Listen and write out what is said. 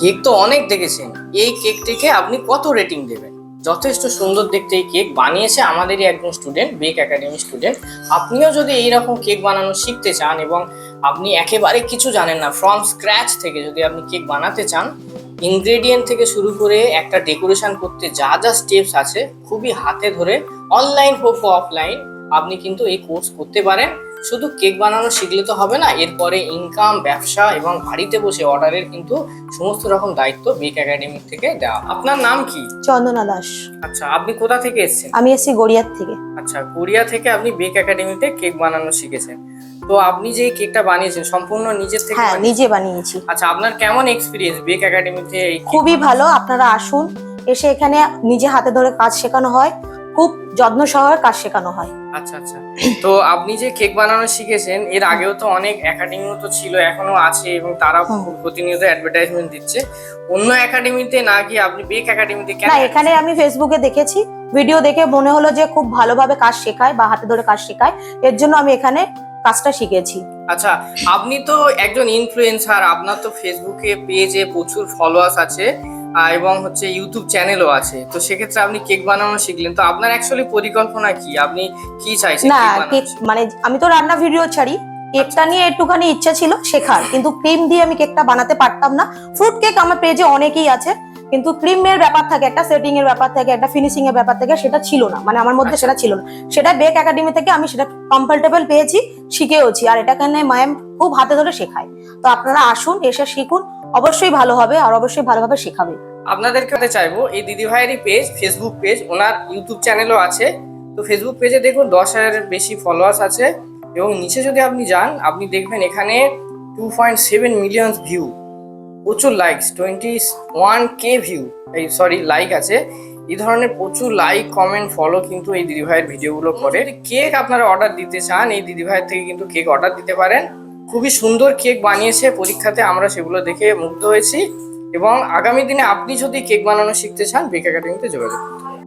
Cake তো অনেক দেখেছেন। এই কেকটিকে আপনি কত রেটিং দেবেন? যথেষ্ট সুন্দর দেখতে এই কেক বানিয়েছে আমাদেরই একজন স্টুডেন্ট, বেক একাডেমি স্টুডেন্ট। আপনিও যদি এইরকম কেক বানানো শিখতে চান এবং আপনি একেবারে কিছু জানেন না ফ্রম স্ক্র্যাচ থেকে যদি আপনি কেক বানাতে চান ইনগ্রেডিয়েন্ট থেকে শুরু করে একটা ডেকোরেশন করতে যা যা স্টেপস আছে, খুবই হাতে ধরে অনলাইন হোক অফলাইন আপনি কিন্তু এই কোর্স করতে পারেন। শুধু কেক বানানো শিখলে তো হবে না এরপরে ইনকাম ব্যবসা এবং বাড়িতে বসে অর্ডারের কিন্তু সমস্ত রকম দায়িত্ব বেক একাডেমি থেকে দেওয়া। আপনার নাম কি? চন্দনা দাস। আচ্ছা আপনি কোথা থেকে এসেছেন? আমি এসছি গড়িয়ার থেকে। আচ্ছা গড়িয়া থেকে আপনি বেক একাডেমিতে কেক বানানো শিখেছেন। তো আপনি যে কেকটা বানিয়েছেন সম্পূর্ণ নিজের থেকে হ্যাঁ নিজে বানিয়েছি। আচ্ছা আপনার কেমন এক্সপিরিয়েন্স বেক একাডেমিতে খুবই ভালো আপনারা আসুন এসে এখানে নিজে হাতে ধরে কাজ শেখানো হয়। খুব যত্ন সহকারে কাজ শেখানো হয়। আচ্ছা আচ্ছা। তো আপনি যে কেক বানানো শিখেছেন এর আগেও তো অনেক একাডেমিও তো ছিল এখনও আছে এবং তারা। প্রতিনিয়ত অ্যাডভার্টাইজমেন্ট দিচ্ছে। অন্য একাডেমিতে না গিয়ে আপনি বেক একাডেমিতে কেন না এখানে আমি ফেসবুকে দেখেছি ভিডিও দেখে মনে হলো যে খুব ভালোভাবে কাজ শেখায় বা হাতে ধরে কাজ শেখায় এর জন্য আমি এখানে কাজটা শিখেছি। আচ্ছা আপনি তো একজন ইনফ্লুয়েন্সার আপনার তো ফেসবুকে পেজে প্রচুর ফলোয়ার্স আছে। এবং হচ্ছে ইউটিউব চ্যানেলও আছে। তো সেক্ষেত্রে আপনি কেক বানানো শিখলেন। তো আপনার অ্যাকচুয়ালি পরিকল্পনা কি? আপনি কি চাইছেন না কেক মানে আমি তো রান্না ভিডিও ছাড়ি। কেকটা নিয়ে একটুখানি ইচ্ছা ছিল শেখার। কিন্তু ক্রিম দিয়ে আমি কেকটা বানাতে পারতাম না। ফ্রুট কেক আমার পেজে অনেকেই আছে। কিন্তু ক্রিমের ব্যাপার থাকে একটা সেটিং এর ব্যাপার থাকে একটা ফিনিশিং এর ব্যাপার থাকে সেটা ছিল না। মানে আমার মধ্যে আচ্ছা। সেটা ছিল না। সেটা বেক একাডেমি থেকে আমি সেটা কমফোর্টেবল পেয়েছি শিখেওছি। আর এটা কেন ম্যাম খুব হাতে ধরে শেখায়। তো আপনারা আসুন এসে শিখুন। অবশ্যই ভালো হবে আর অবশ্যই ভালোভাবে শেখাবে। আপনাদেরকে চাইব, এই দিদি ভাইয়েরই পেজ ফেসবুক পেজ ওনার ইউটিউব চ্যানেলও আছে। তো ফেসবুক পেজে দেখুন, দশ হাজারের বেশি ফলোয়ার্স আছে এবং নিচে যদি আপনি যান, আপনি দেখবেন এখানে two point seven million view প্রচুর likes twenty one K view এই সরি লাইক আছে। এই ধরনের প্রচুর লাইক কমেন্ট ফলো কিন্তু এই দিদি ভাইয়ের ভিডিওগুলো করে। কেক আপনারা অর্ডার দিতে চান, এই দিদি ভাইয়ের থেকে কিন্তু কেক অর্ডার দিতে পারেন। খুবই সুন্দর কেক বানিয়েছে পরীক্ষাতে আমরা সেগুলো দেখে মুগ্ধ হয়েছি এবং আগামী দিনে আপনি যদি কেক বানানো শিখতে চান বেক একাডেমিতে যোগাযোগ করুন।